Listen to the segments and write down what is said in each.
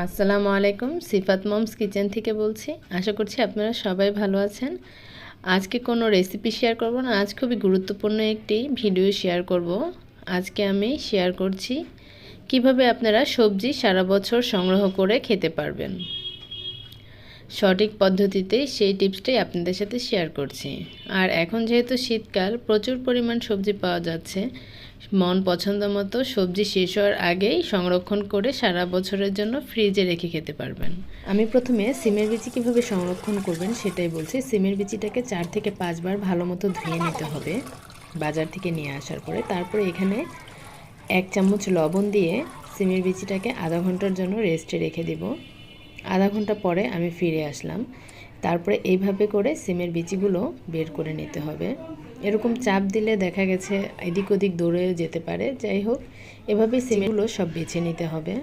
আসসালামু আলাইকুম, সিফাত moms kitchen থেকে বলছি। আশা করছি আপনারা সবাই ভালো আছেন। আজকে কোনো রেসিপি শেয়ার করব না, আজ খুবই গুরুত্বপূর্ণ একটি ভিডিও শেয়ার করব। আজকে আমি শেয়ার করছি কীভাবে আপনারা সবজি সারা বছর সংগ্রহ করে খেতে পারবেন। সঠিক পদ্ধতিতে সেই টিপসটাই আপনাদের সাথে শেয়ার করছি। আর এখন যেহেতু শীতকাল, প্রচুর পরিমাণ সবজি পাওয়া যাচ্ছে। মন পছন্দ মতো সবজি শেষ হওয়ার আগেই সংরক্ষণ করে সারা বছরের জন্য ফ্রিজে রেখে খেতে পারবেন। আমি প্রথমে সিমের বিচি কীভাবে সংরক্ষণ করবেন সেটাই বলছি। সিমের বিচিটাকে চার থেকে পাঁচবার ভালো মতো ধুয়ে নিতে হবে বাজার থেকে নিয়ে আসার পরে। তারপরে এখানে এক চামচ লবণ দিয়ে সিমের বিচিটাকে আধা ঘণ্টার জন্য রেস্টে রেখে দিব। আধা ঘণ্টা পরে আমি ফিরে আসলাম। তারপরে এইভাবে করে সিমের বিচিগুলো বের করে নিতে হবে। এরকম চাপ দিলে দেখা গেছে এদিক ওদিক দৌড়ে যেতে পারে। যাই হোক এভাবে সিমেরগুলো সব বেছে নিতে হবে।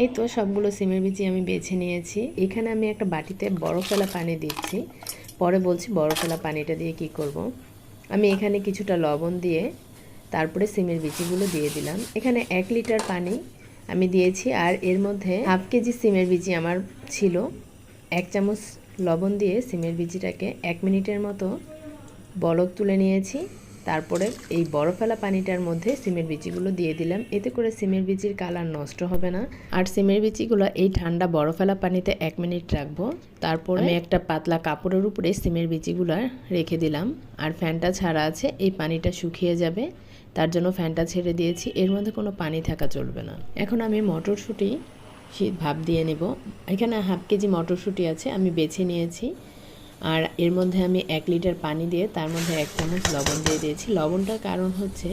এই তো সবগুলো সিমের বিচি আমি বেছে নিয়েছি। এখানে আমি একটা বাটিতে বড় ফেলা পানি দিচ্ছি। পরে বলছি বড় ফেলা পানিটা দিয়ে কি করব। আমি এখানে কিছুটা লবণ দিয়ে তারপরে সিমের বিচিগুলো দিয়ে দিলাম। এখানে এক লিটার পানি আমি দিয়েছি আর এর মধ্যে হাফ কেজি সিমের বিচি আমার ছিল। এক চামচ লবণ দিয়ে সিমের বিচিটাকে এক মিনিটের মতো বলক তুলে নিয়েছি। তারপরে এই বরফেলা পানিটার মধ্যে সিমের বিচিগুলো দিয়ে দিলাম। এতে করে সিমের বিচির কালার নষ্ট হবে না। আর সিমের বিচিগুলো এই ঠান্ডা বরফেলা পানিতে এক মিনিট রাখব। তারপর আমি একটা পাতলা কাপড়ের উপরে সিমের বিচিগুলো রেখে দিলাম। আর ফ্যানটা ছাড়া আছে, এই পানিটা শুকিয়ে যাবে। তার জন্য ফ্যানটা ছেড়ে দিয়েছি। এর মধ্যে কোনো পানি থাকা চলবে না। এখন আমি মটরশুঁটি শীত ভাপ দিয়ে নেব। এখানে হাফ কেজি মটরশুঁটি আছে, আমি বেছে নিয়েছি। আর এর মধ্যে আমি এক লিটার পানি দিয়ে তার মধ্যে এক চামচ লবণ দিয়ে দিয়েছি। লবণটার কারণ হচ্ছে,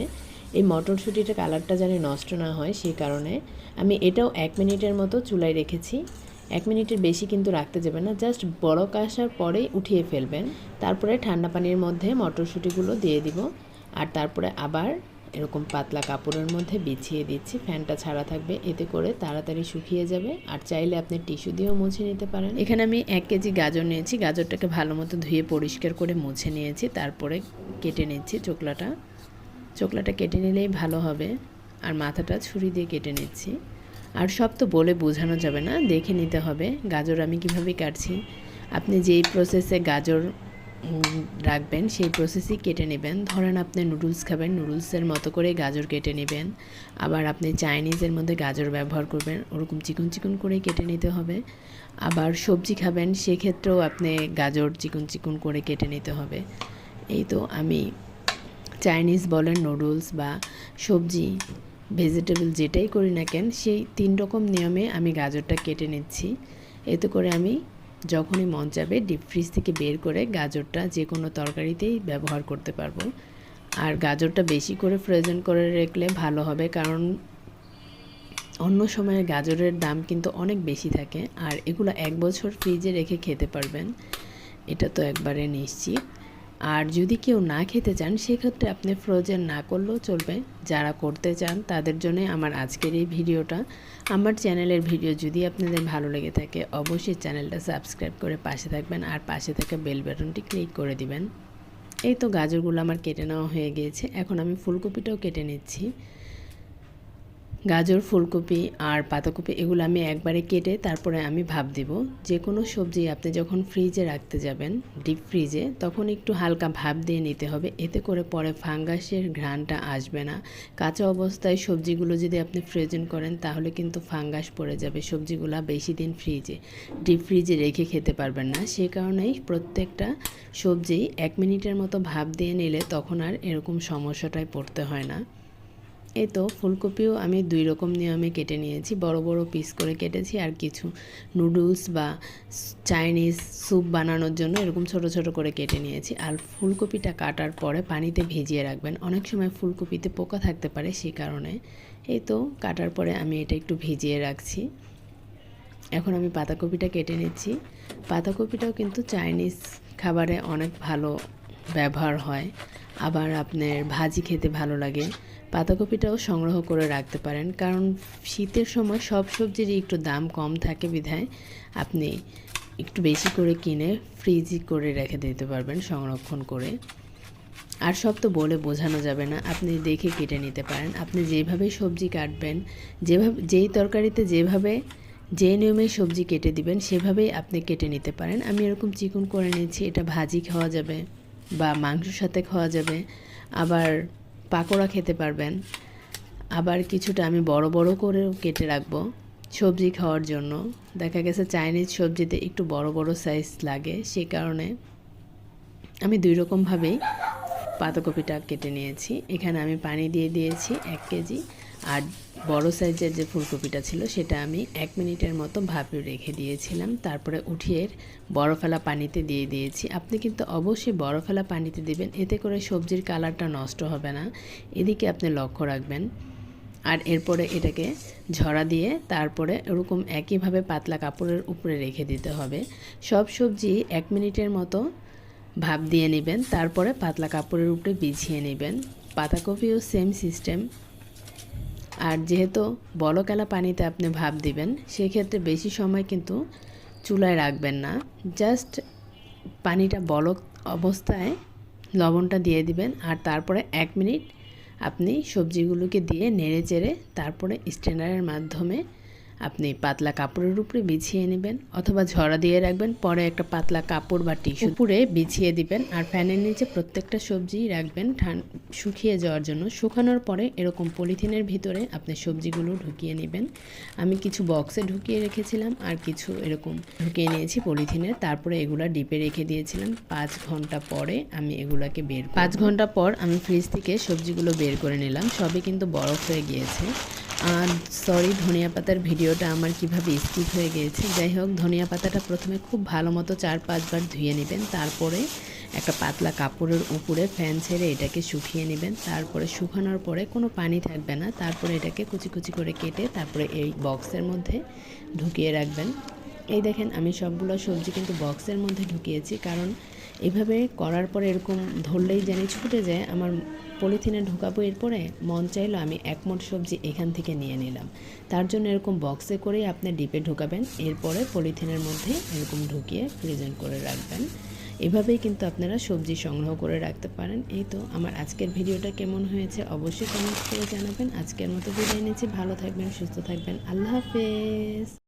এই মটরশুঁটিটা কালারটা যেন নষ্ট না হয় সেই কারণে আমি এটাও এক মিনিটের মতো চুলায় রেখেছি। এক মিনিটের বেশি কিন্তু রাখতে যাবে না, জাস্ট বড় আসার পরেই উঠিয়ে ফেলবেন। তারপরে ঠান্ডা পানির মধ্যে মটরশুঁটিগুলো দিয়ে দিব। আর তারপরে আবার এরকম পাতলা কাপড়ের মধ্যে বিছিয়ে দিচ্ছি। ফ্যানটা ছাড়া থাকবে। এতে করে তাড়াতাড়ি শুকিয়ে যাবে। আর চাইলে আপনি টিস্যু দিয়েও মুছে নিতে পারেন। এখানে আমি এক কেজি গাজর নিয়েছি। গাজরটাকে ভালো মতো ধুয়ে পরিষ্কার করে মুছে নিয়েছি। তারপরে কেটে নিচ্ছি চোকলাটা। চোকলাটা কেটে নিলেই ভালো হবে। আর মাথাটা ছুরি দিয়ে কেটে নিচ্ছি। আর সব তো বলে বোঝানো যাবে না। দেখে নিতে হবে। গাজর আমি কীভাবে কাটছি। আপনি যেই প্রসেসে গাজর রাখবেন, সেই প্রসেসই কেটে নেবেন। ধরেন আপনি নুডলস খাবেন নুডলসের মতো করে গাজর কেটে নেবেন। আবার আপনি চাইনিজের মধ্যে গাজর ব্যবহার করবেন, ওরকম চিকন চিকন করে কেটে নিতে হবে। আবার সবজি খাবেন, সেক্ষেত্রেও আপনি গাজর চিকন চিকন করে কেটে নিতে হবে। এই তো আমি চাইনিজ বলেন নুডলস বা সবজি ভেজিটেবল যেটাই করি না কেন, সেই তিন রকম নিয়মে আমি গাজরটা কেটে নিচ্ছি। এতে করে আমি যখনই মন যাবে ডিপ ফ্রিজ থেকে বের করে গাজরটা যে কোনো তরকারিতেই ব্যবহার করতে পারব। আর গাজরটা বেশি করে ফ্রোজেন করে রাখলে ভালো হবে কারণ অন্য সময়ে গাজরের দাম কিন্তু অনেক বেশি থাকে। আর এগুলো এক বছর ফ্রিজে রেখে খেতে পারবেন। এটা তো একবারে নিশ্চিত। আর যদি কেউ না খেতে চান, সেক্ষেত্রে আপনি ফ্রোজেন না করলেও চলবে। যারা করতে চান, তাদের জন্য আমার আজকের এই ভিডিওটা। আমার চ্যানেলের ভিডিও যদি আপনাদের ভালো লেগে থাকে, অবশ্যই চ্যানেলটা সাবস্ক্রাইব করে পাশে থাকবেন আর পাশে থাকা বেল বাটনটি ক্লিক করে দিবেন। এই তো গাজরগুলো আমার কেটে নেওয়া হয়ে গিয়েছে। এখন আমি ফুলকপিটাও কেটে নিচ্ছি। গাজর, ফুলকপি আর পাতাকপি এগুলো আমি একবারে কেটে তারপরে আমি ভাব দেব। যে কোনো সবজি আপনি যখন ফ্রিজে রাখতে যাবেন ডিপ ফ্রিজে তখন একটু হালকা ভাব দিয়ে নিতে হবে। এতে করে পরে ফাঙ্গাসের ঘ্রাণটা আসবে না। কাঁচা অবস্থায় সবজিগুলো যদি আপনি ফ্রোজেন করেন, তাহলে কিন্তু ফাঙ্গাস পড়ে যাবে। সবজিগুলো বেশি দিন ফ্রিজে ডিপ ফ্রিজে রেখে খেতে পারবেন না। সে কারণেই প্রত্যেকটা সবজি এক মিনিটের মতো ভাব দিয়ে নিলে তখন আর এরকম সমস্যাটায় পড়তে হয় না। এই তো ফুলকপিও আমি দুই রকম নিয়মে কেটে নিয়েছি। বড় বড় পিস করে কেটেছি আর কিছু নুডলস বা চাইনিজ স্যুপ বানানোর জন্য এরকম ছোট ছোট করে কেটে নিয়েছি। আর ফুলকপিটা কাটার পরে পানিতে ভিজিয়ে রাখবেন। অনেক সময় ফুলকপিতে পোকা থাকতে পারে সেই কারণে। এই তো কাটার পরে আমি এটা একটু ভিজিয়ে রাখছি। এখন আমি পাতাকপিটা কেটে নিচ্ছি। পাতাকপিটাও কিন্তু চাইনিজ খাবারে অনেক ভালো ব্যবহার হয়। আবার আপনার ভাজি খেতে ভালো লাগে। পাতাকপিটাও সংগ্রহ করে রাখতে পারেন, কারণ শীতের সময় সব সবজিরই একটু দাম কম থাকে বিধায় আপনি একটু বেশি করে কিনে ফ্রিজ করে রেখে দিতে পারবেন সংরক্ষণ করে। আর সব তো বলে বোঝানো যাবে না, আপনি দেখে কেটে নিতে পারেন। আপনি যেভাবে সবজি কাটবেন, যেভাবে, যেই তরকারিতে যেভাবে, যে নিয়মে সবজি কেটে দিবেন, সেভাবেই আপনি কেটে নিতে পারেন। আমি এরকম চিকন করে নিয়েছি, এটা ভাজি খাওয়া যাবে বা মাংসর সাথে খাওয়া যাবে। আবার পাকোড়া খেতে পারবেন। আবার কিছুটা আমি বড় বড় করেও কেটে রাখব সবজি খাওয়ার জন্য। দেখা গেছে চাইনিজ সবজিতে একটু বড় বড় সাইজ লাগে, সে কারণে আমি দুই রকমভাবেই পাতাকপিটা কেটে নিয়েছি। এখানে আমি পানি দিয়ে দিয়েছি এক কেজি আর বড় সাইজের যে ফুলকপিটা ছিল, সেটা আমি এক মিনিটের মতো ভাপে রেখে দিয়েছিলাম। তারপরে উঠিয়ে বরফেলা পানিতে দিয়ে দিয়েছি। আপনি কিন্তু অবশ্যই বরফেলা পানিতে দিবেন, এতে করে সবজির কালারটা নষ্ট হবে না। এদিকে আপনি লক্ষ্য রাখবেন। আর এরপরে এটাকে ঝরা দিয়ে তারপরে এরকম একইভাবে পাতলা কাপড়ের উপরে রেখে দিতে হবে। সব সবজি এক মিনিটের মতো ভাপ দিয়ে নেবেন, তারপরে পাতলা কাপড়ের উপরে বিছিয়ে নেবেন। পাতাকপিও সেম সিস্টেম আর যেহেতু বলকালা পানিতে আপনি ভাপ দিবেন, সেক্ষেত্রে বেশি সময় কিন্তু চুলায় রাখবেন না। জাস্ট পানিটা বলক অবস্থায় লবণটা দিয়ে দিবেন আর তারপরে এক মিনিট আপনি সবজিগুলোকে দিয়ে নেড়ে চেড়ে তারপরে স্ট্যান্ডারের মাধ্যমে আপনি পাতলা কাপড়ের উপরে বিছিয়ে নেবেন অথবা ঝরা দিয়ে রাখবেন, পরে একটা পাতলা কাপড় বা টিস্যু উপরে বিছিয়ে দিবেন আর ফ্যানের নিচে প্রত্যেকটা সবজি রাখবেন শুকিয়ে যাওয়ার জন্য। শুকানোর পরে এরকম পলিথিনের ভিতরে আপনি সবজিগুলো ঢুকিয়ে নেবেন। আমি কিছু বক্সে ঢুকিয়ে রেখেছিলাম আর কিছু এরকম ঢুকিয়ে নিয়েছি পলিথিনের তারপরে এগুলা ডিপে রেখে দিয়েছিলাম। পাঁচ ঘণ্টা পরে আমি এগুলাকে বের পাঁচ ঘণ্টা পর আমি ফ্রিজ থেকে সবজিগুলো বের করে নিলাম। সবই কিন্তু বরফ হয়ে গিয়েছে। আর সরি ধনিয়া পাতার ভিডিওটা আমার কীভাবে স্কিপ হয়ে গিয়েছে যাই হোক, ধনিয়া পাতাটা প্রথমে খুব ভালো মতো চার পাঁচবার ধুয়ে নেবেন, তারপরে একটা পাতলা কাপড়ের উপরে ফ্যান ছেড়ে এটাকে শুকিয়ে নেবেন, তারপরে শুকানোর পরে কোনো পানি থাকবে না, তারপরে এটাকে কুচি কুচি করে কেটে তারপরে এই বক্সের মধ্যে ঢুকিয়ে রাখবেন। এই দেখেন, আমি সবগুলো সবজি কিন্তু বক্সের মধ্যে ঢুকিয়েছি, কারণ এভাবে করার পরে এরকম ধরলেই জানি ছুটে যায়, আমার পলিথিনে ঢোকাবো এরপরে মন চাইলো আমি এক মোট সবজি এখান থেকে নিয়ে নিলাম। তার জন্য এরকম বক্সে করেই আপনি ডিপে ঢোকাবেন, এরপরে পলিথিনের মধ্যে এরকম ঢুকিয়ে প্রেজেন্ট করে রাখবেন। এভাবেই কিন্তু আপনারা সবজি সংগ্রহ করে রাখতে পারেন। এই তো আমার আজকের ভিডিওটা কেমন হয়েছে অবশ্যই কমেন্ট করে জানাবেন। আজকের মতো বিদায় নিচ্ছি। ভালো থাকবেন, সুস্থ থাকবেন। আল্লাহ হাফেজ।